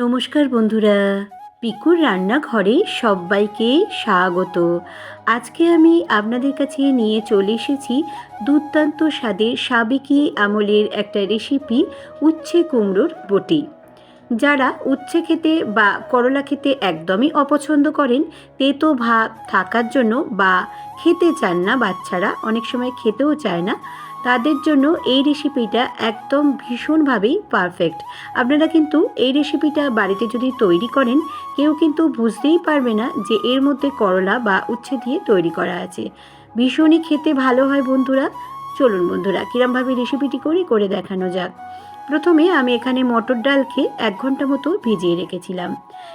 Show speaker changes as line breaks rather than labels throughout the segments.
নমস্কার বন্ধুরা। পিকুর রান্নাঘরে সবাইকে স্বাগত। আজকে আমি আপনাদের কাছে নিয়ে চলে এসেছি দুর্দান্ত স্বাদের সাবেকি আমলের একটা রেসিপি উচ্ছে কুমড়োর বটি। যারা উচ্ছে খেতে বা করলা খেতে একদমই অপছন্দ করেন, তেতো ভাব থাকার জন্য বা খেতে চান না, বাচ্চারা অনেক সময় খেতেও চায় না, তাদের জন্য এই রেসিপিটা একদম ভীষণভাবেই পারফেক্ট আপনারা কিন্তু এই রেসিপিটা বাড়িতে যদি তৈরি করেন, কেউ কিন্তু বুঝতেই পারবে না যে এর মধ্যে করলা বা উচ্ছে দিয়ে তৈরি করা আছে। ভীষণই খেতে ভালো হয় বন্ধুরা। চলুন বন্ধুরা, কিরমভাবে রেসিপিটি করি, করে দেখানো যাক। প্রথমে আমি এখানে মটর ডালকে এক ঘণ্টা মতো ভিজিয়ে রেখেছিলাম।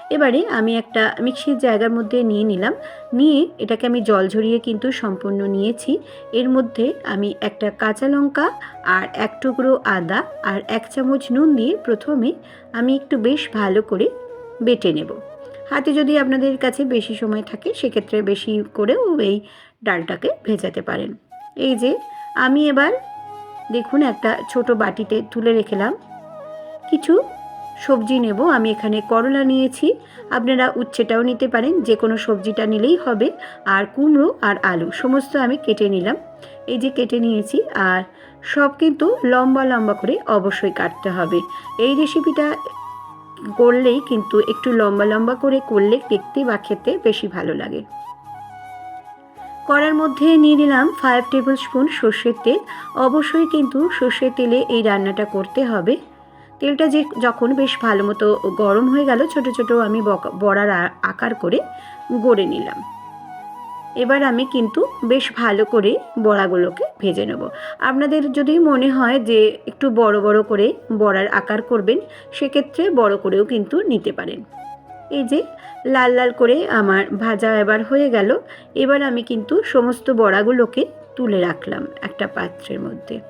এবারে আমি একটা মিক্সির জায়গার মধ্যে নিয়ে নিলাম। নিয়ে এটাকে আমি জল ঝরিয়ে কিন্তু সম্পূর্ণ নিয়েছি। এর মধ্যে আমি একটা কাঁচা লঙ্কা আর এক টুকরো আদা আর এক চামচ নুন দিয়ে প্রথমে আমি একটু বেশ ভালো করে বেটে নেব। হাতে যদি আপনাদের কাছে বেশি সময় থাকে, সেক্ষেত্রে বেশি করেও এই ডালটাকে ভেজাতে পারেন। এই যে আমি এবার দেখুন, একটা ছোট বাটিতে তুলে রেখেলাম। কিছু সবজি নেব, আমি এখানে করলা নিয়েছি। আপনারা উচ্ছেটাও নিতে পারেন যে কোনো সবজিটা নিলেই হবে। আর কুমড়ো আর আলু, সমস্ত আমি কেটে নিলাম। এই যে কেটে নিয়েছি, আর সব কিন্তু লম্বা লম্বা করে অবশ্যই কাটতে হবে। এই রেসিপিটা করলেই কিন্তু একটু লম্বা লম্বা করে করলে দেখতে বা খেতে বেশি ভালো লাগে। কড়ার মধ্যে নিয়ে নিলাম ফাইভ টেবিল স্পুন সর্ষের তেল। অবশ্যই কিন্তু সর্ষের তেলে এই রান্নাটা করতে হবে। তেলটা যে যখন বেশ ভালো মতো গরম হয়ে গেল, ছোট ছোট আমি বড়ার আকার করে গড়ে নিলাম। এবার আমি কিন্তু বেশ ভালো করে বড়াগুলোকে ভেজে নেব। আপনাদের যদি মনে হয় যে একটু বড় বড় করে বড়ার আকার করবেন, সেক্ষেত্রে বড় করেও কিন্তু নিতে পারেন। এই যে, লাল লাল করে আমার ভাজা এবার হয়ে গেল। এবার আমি কিন্তু সমস্ত বড়াগুলোকে তুলে রাখলাম একটা পাত্রের মধ্যে।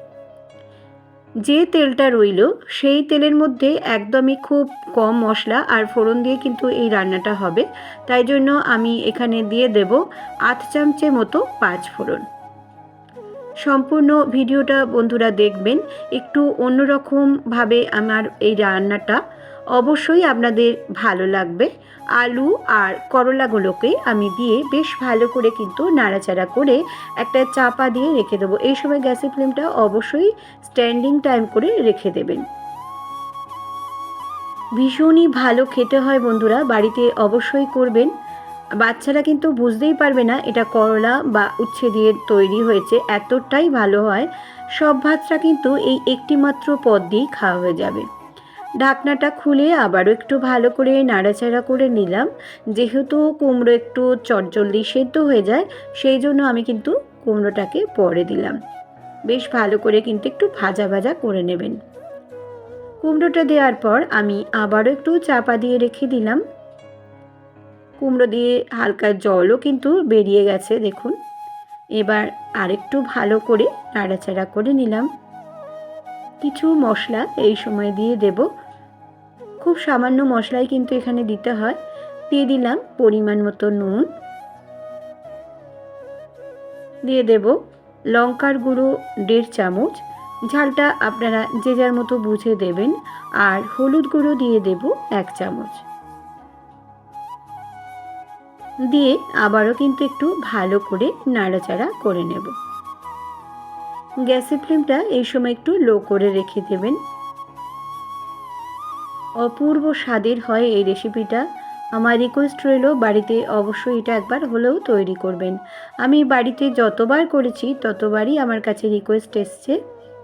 যে তেলটা রইল, সেই তেলের মধ্যে একদমই খুব কম মশলা আর ফোড়ন দিয়ে কিন্তু এই রান্নাটা হবে। তাই জন্য আমি এখানে দিয়ে দেব আধ চামচে মতো পাঁচ ফোড়ন। সম্পূর্ণ ভিডিওটা বন্ধুরা দেখবেন। একটু অন্যরকমভাবে আমার এই রান্নাটা অবশ্যই আপনাদের ভালো লাগবে। আলু আর করলাগুলোকে আমি দিয়ে বেশ ভালো করে কিন্তু নাড়াচাড়া করে একটা চাপা দিয়ে রেখে দেবো। এই সময় গ্যাসের ফ্লেমটা অবশ্যই স্ট্যান্ডিং টাইম করে রেখে দেবেন। ভীষণই ভালো খেতে হয় বন্ধুরা, বাড়িতে অবশ্যই করবেন। বাচ্চারা কিন্তু বুঝতেই পারবে না এটা করলা বা উচ্ছে দিয়ে তৈরি হয়েছে, এতটাই ভালো হয়। সব ভাতটা কিন্তু এই একটি মাত্র পদ দিয়েই খাওয়া হয়ে যাবে। ঢাকনাটা খুলে আবারও একটু ভালো করে নাড়াচাড়া করে নিলাম। যেহেতু কুমড়ো একটু চটজলদি সেদ্ধ হয়ে যায়, সেই জন্য আমি কিন্তু কুমড়োটাকে পরে দিলাম। বেশ ভালো করে কিন্তু একটু ভাজা ভাজা করে নেবেন। কুমড়োটা দেওয়ার পর আমি আবারও একটু চাপা দিয়ে রেখে দিলাম। কুমড়ো দিয়ে হালকা জলও কিন্তু বেরিয়ে গেছে, দেখুন। এবার আরেকটু ভালো করে নাড়াচাড়া করে নিলাম। কিছু মশলা এই সময় দিয়ে দেব। খুব সামান্য মশলাই কিন্তু এখানে দিতে হয়। দিয়ে দিলাম পরিমাণ মতো নুন। দিয়ে দেব লঙ্কার গুঁড়ো দেড় চামচ। ঝালটা আপনারা যে যার মতো বুঝে দেবেন। আর হলুদ গুঁড়ো দিয়ে দেব এক চামচ। দিয়ে আবারও কিন্তু একটু ভালো করে নাড়াচাড়া করে নেব। গ্যাসের ফ্লেমটা এই সময় একটু লো করে রেখে দেবেন। অপূর্ব স্বাদের হয় এই রেসিপিটা আমার রিকোয়েস্ট রইল বাড়িতে অবশ্যই এটা একবার হলেও তৈরি করবেন। আমি বাড়িতে যতবার করেছি ততবারই আমার কাছে রিকোয়েস্ট এসছে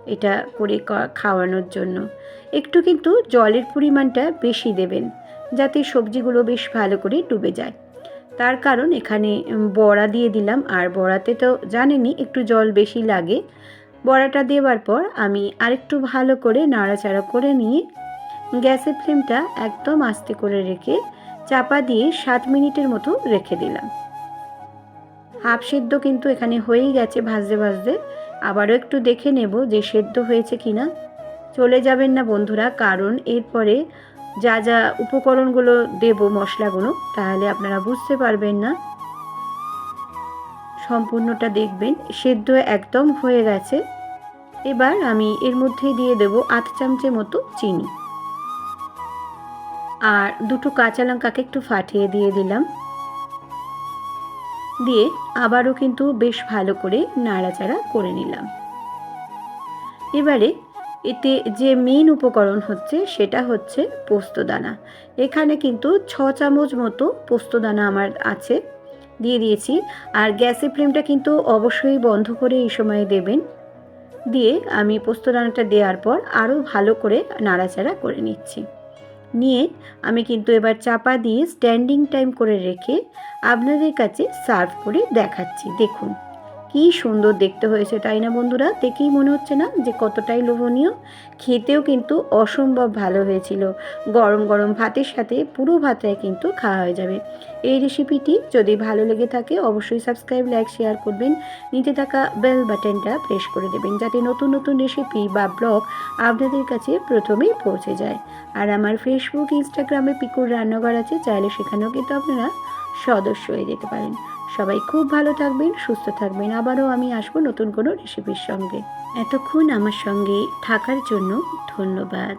এটা করে খাওয়ানোর জন্য। একটু কিন্তু জলের পরিমাণটা বেশি দেবেন, যাতে সবজিগুলো বেশ ভালো করে ডুবে যায়। তার কারণ এখানে বড়া দিয়ে দিলাম, আর বড়াতে তো জানেনই একটু জল বেশি লাগে। বড়াটা দেওয়ার পর আমি আরেকটু ভালো করে নাড়াচাড়া করে নিয়ে গ্যাসের ফ্লেমটা একদম আস্তে করে রেখে চাপা দিয়ে সাত মিনিটের মতো রেখে দিলাম। হাফ সেদ্ধ কিন্তু এখানে হয়েই গেছে ভাজতে ভাজতে। আবারও একটু দেখে নেব যে সেদ্ধ হয়েছে কি না চলে যাবেন না বন্ধুরা, কারণ এরপরে যা যা উপকরণগুলো দেব মশলাগুলো, তাহলে আপনারা বুঝতে পারবেন না। সম্পূর্ণটা দেখবেন, সেদ্ধ একদম হয়ে গেছে। এবার আমি এর মধ্যে দিয়ে দেব আধ চামচের মতো চিনি। আর দুটো কাঁচা লঙ্কাকে একটু ফাটিয়ে দিয়ে দিলাম। দিয়ে আবারও কিন্তু বেশ ভালো করে নাড়াচাড়া করে নিলাম। এবারে এতে যে মেন উপকরণ হচ্ছে সেটা হচ্ছে পোস্তদানা এখানে কিন্তু ছ চামচ মতো পোস্তদানা আমার আছে, দিয়ে দিয়েছি। আর গ্যাসের ফ্লেমটা কিন্তু অবশ্যই বন্ধ করে এই সময়ে দেবেন। দিয়ে আমি পোস্তদানাটা দেওয়ার পর আরও ভালো করে নাড়াচাড়া করে নিচ্ছি। নিয়ে আমি কিন্তু এবার চাপা দিয়ে স্ট্যান্ডিং টাইম করে রেখে আপনাদের কাছে সার্ভ করে দেখাচ্ছি। দেখুন। কি সুন্দর দেখতে হয়েছে, তাই না বন্ধুরা? দেখেই মনে হচ্ছে না যে কতটাই লোভনীয়? খেতেও কিন্তু অসম্ভব ভালো হয়েছিল। গরম গরম ভাতের সাথে পুরো ভাতটাই কিন্তু খাওয়া হয়ে যাবে। এই রেসিপিটি যদি ভালো লেগে থাকে, অবশ্যই সাবস্ক্রাইব লাইক শেয়ার করবেন। নিচে থাকা বেল বাটনটা প্রেস করে দেবেন, যাতে নতুন নতুন রেসিপি বা ব্লগ আপনাদের কাছে প্রথমেই পৌঁছে যায়। আর আমার ফেসবুক ইনস্টাগ্রামে পিকুর রান্নাঘর আছে, চাইলে সেখানেও কিন্তু আপনারা সদস্য হয়ে যেতে পারেন। সবাই খুব ভালো থাকবেন, সুস্থ থাকবেন। আবারও আমি আসব নতুন কোনো রেসিপির সঙ্গে। এতক্ষণ আমার সঙ্গে থাকার জন্য ধন্যবাদ।